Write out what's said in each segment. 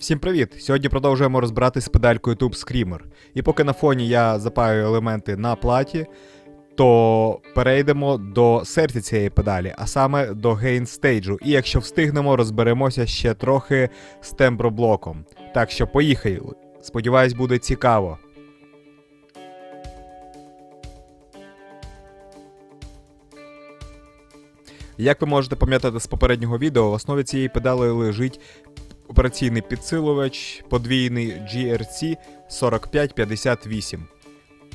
Всім привіт! Сьогодні продовжуємо розбиратись з педалькою Tube Screamer. І поки на фоні я запаю елементи на платі, то перейдемо до серця цієї педалі, а саме до гейн стейджу. І якщо встигнемо, розберемося ще трохи з темброблоком. Так що поїхали. Сподіваюсь, буде цікаво. Як ви можете пам'ятати з попереднього відео, в основі цієї педалі лежить операційний підсилувач подвійний GRC 4558.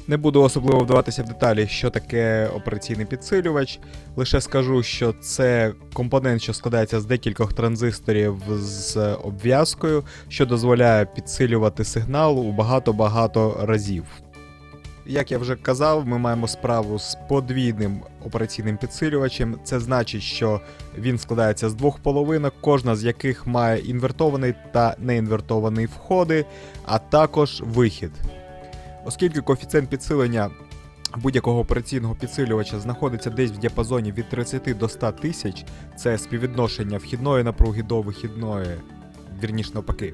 Не буду особливо вдаватися в деталі, що таке операційний підсилювач. Лише скажу, що це компонент, що складається з декількох транзисторів з обв'язкою, що дозволяє підсилювати сигнал у багато-багато разів. Як я вже казав, ми маємо справу з подвійним операційним підсилювачем. Це значить, що він складається з двох половинок, кожна з яких має інвертований та неінвертований входи, а також вихід. Оскільки коефіцієнт підсилення будь-якого операційного підсилювача знаходиться десь в діапазоні від 30 до 100 тисяч, це співвідношення вхідної напруги до вихідної, вірніш навпаки,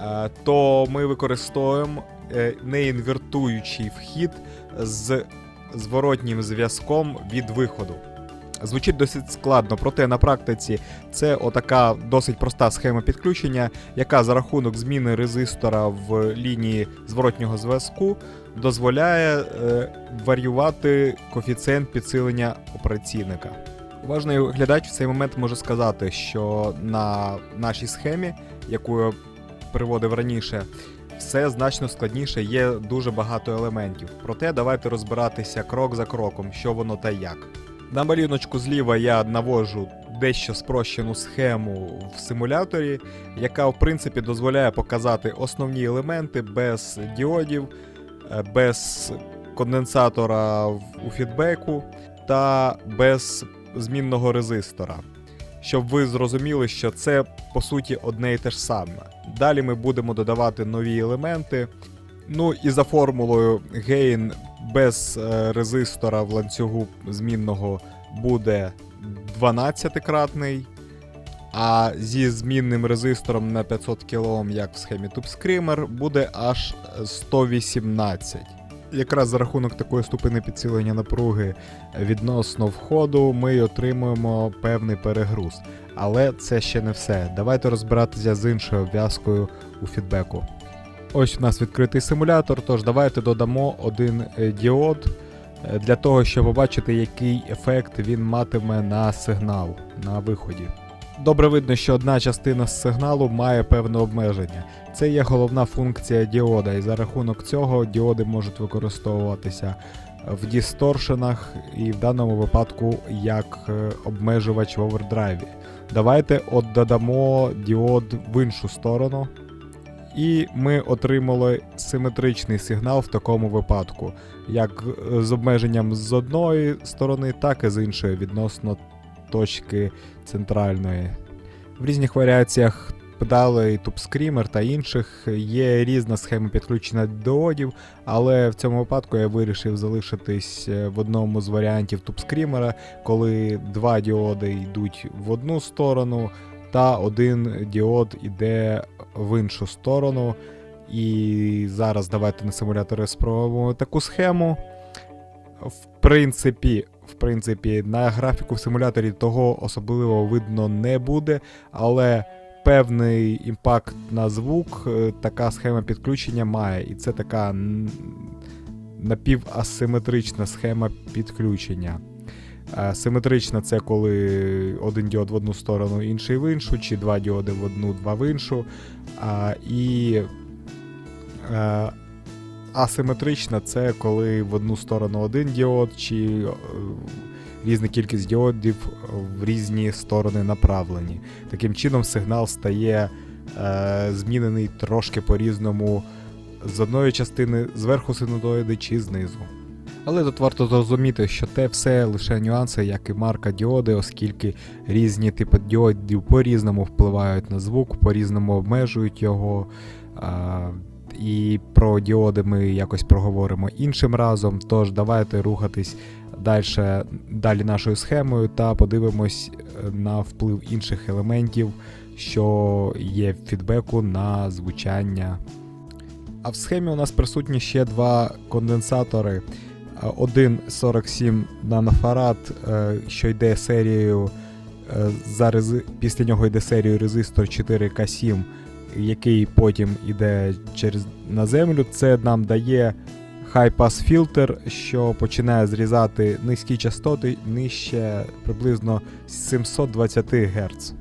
е, то ми використовуємо е, неінвертуючий вхід з зворотнім зв'язком від виходу. Звучить досить складно, проте на практиці це отака досить проста схема підключення, яка за рахунок зміни резистора в лінії зворотнього зв'язку дозволяє е, варіювати коефіцієнт підсилення операційника. Уважний глядач в цей момент може сказати, що на нашій схемі, яку я приводив раніше, все значно складніше, є дуже багато елементів. Проте давайте розбиратися крок за кроком, що воно та як. На малюночку зліва я навожу дещо спрощену схему в симуляторі, яка в принципі дозволяє показати основні елементи без діодів, е, без конденсатора у фідбеку та без змінного резистора. Щоб ви зрозуміли, що це по суті одне і те ж саме. Далі ми будемо додавати нові елементи. Ну і за формулою гейн без е, резистора в ланцюгу змінного буде 12-кратний, а зі змінним резистором на 500 кОм, як в схемі TubeScreamer, буде аж 118. Якраз за рахунок такої ступени підсилення напруги відносно входу ми отримуємо певний перегруз. Але це ще не все. Давайте розбиратися з іншою обв'язкою у фідбеку. Ось у нас відкритий симулятор, тож давайте додамо один е, діод е, для того, щоб побачити, який ефект він матиме на сигнал на виході. Добре видно, що одна частина з сигналу має певне обмеження. Це є головна функція діода, і за рахунок цього діоди можуть використовуватися в дісторшенах і в даному випадку як е, обмежувач в овердрайві. Давайте от додамо діод в іншу сторону. І ми отримали симетричний сигнал в такому випадку, як е, з обмеженням з одної сторони, так і з іншої відносно точки центральної. В різних варіаціях педалей TubeScreamer та інших є різна схема підключення діодів, але в цьому випадку я вирішив залишитись е, в одному з варіантів TubeScreamer, коли два діоди йдуть в одну сторону, та один діод іде в іншу сторону. І зараз давайте на симуляторі спробуємо таку схему. В принципі, в принципі, на графіку в симуляторі того особливо видно не буде, але певний імпакт на звук е, така схема підключення має. І це така напівасиметрична схема підключення. Е, Симетрична це коли один діод в одну сторону, інший в іншу, чи два діоди в одну, два в іншу. А, і е, асиметрична це коли в одну сторону один діод, чи е, різна кількість діодів в різні сторони направлені. Таким чином сигнал стає е, змінений трошки по-різному з одної частини зверху синудоїди чи знизу. Але тут варто зрозуміти, що те все лише нюанси, як і марка діоди, оскільки різні типи діодів по-різному впливають на звук, по-різному обмежують його. І про діоди ми якось проговоримо іншим разом. Тож давайте рухатись далі, далі нашою схемою та подивимось е, на вплив інших елементів, що є в фідбеку на звучання. А в схемі у нас присутні ще два конденсатори. Е, Один 47 нанофарад, е, що йде серією. За рези... Після нього йде серією резистор 4К7, який потім йде через на землю. Це нам дає хай-пас фільтр, що починає зрізати низькі частоти нижче приблизно 720 Гц.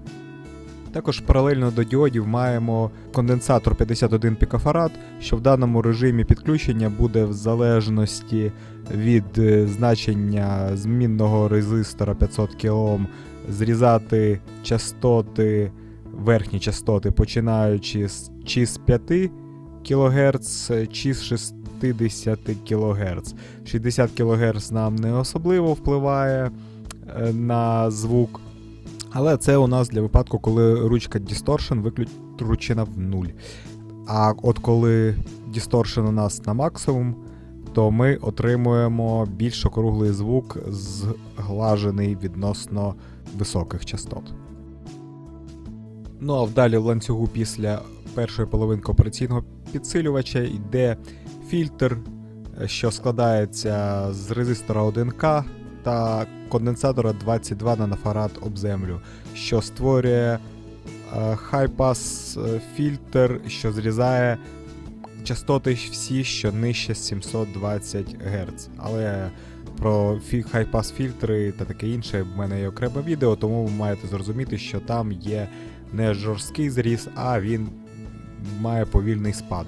Також паралельно до діодів маємо конденсатор 51 пікофарад, що в даному режимі підключення буде в залежності від е, значення змінного резистора 500 кОм зрізати частоти, верхні частоти, починаючи з чи з 5 кГц, чи з 60 кГц. 60 кГц нам не особливо впливає е, на звук. Але це у нас для випадку, коли ручка Distortion виключена в нуль. А от коли Distortion у нас на максимум, то ми отримуємо більш округлий звук, зглажений відносно високих частот. Ну а вдалі в ланцюгу після першої половинки операційного підсилювача йде фільтр, е, що складається з резистора 1К та конденсатора 22 нанофарад об землю, що створює е, хай-пас е, фільтр, що зрізає частоти всі, що нижче 720 Гц. Але про хай-пас фільтри та таке інше в мене є окреме відео, тому ви маєте зрозуміти, що там є не жорсткий зріз, а він має повільний спад.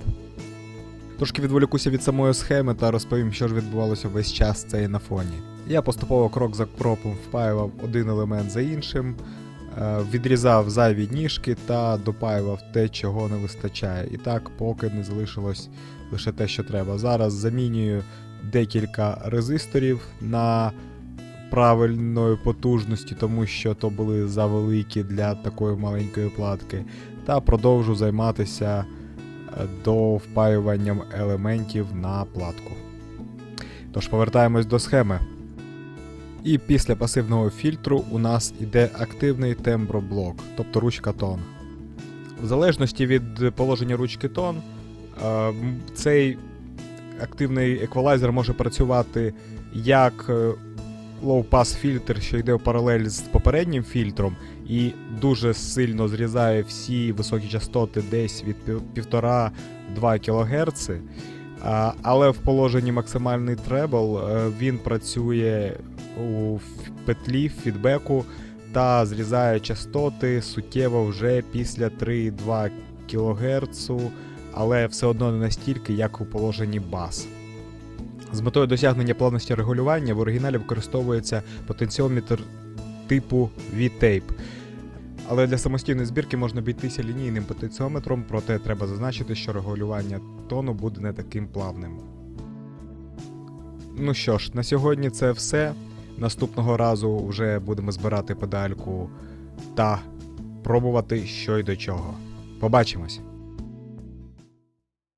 Трошки відволікуся від самої схеми та розповім, що ж відбувалося весь час цей на фоні. Я поступово крок за кроком впаював один елемент за іншим, е, відрізав зайві ніжки та допаював те, чого не вистачає. І так, поки не залишилось лише те, що треба. Зараз замінюю декілька резисторів на правильної потужності, тому що то були завеликі для такої маленької платки, та продовжу займатися е, до впаюванням елементів на платку. Тож повертаємось до схеми. І після пасивного фільтру у нас іде активний темброблок, тобто ручка тон. В залежності від положення ручки тон, е, цей активний еквалайзер може працювати як low-pass фільтр, що йде в паралель з попереднім фільтром, і дуже сильно зрізає всі високі частоти десь від 1,5-2 кГц. Але в положенні максимальний требл е, він працює у петлі фідбеку та зрізає частоти суттєво вже після 3,2 кГц, але все одно не настільки, як у положенні бас. З метою досягнення плавності регулювання в оригіналі використовується потенціометр типу V-Tape. Але для самостійної збірки можна обійтися лінійним потенціометром, проте треба зазначити, що регулювання тону буде не таким плавним. Ну що ж, на сьогодні це все. Наступного разу вже будемо збирати педальку та пробувати, що й до чого. Побачимось!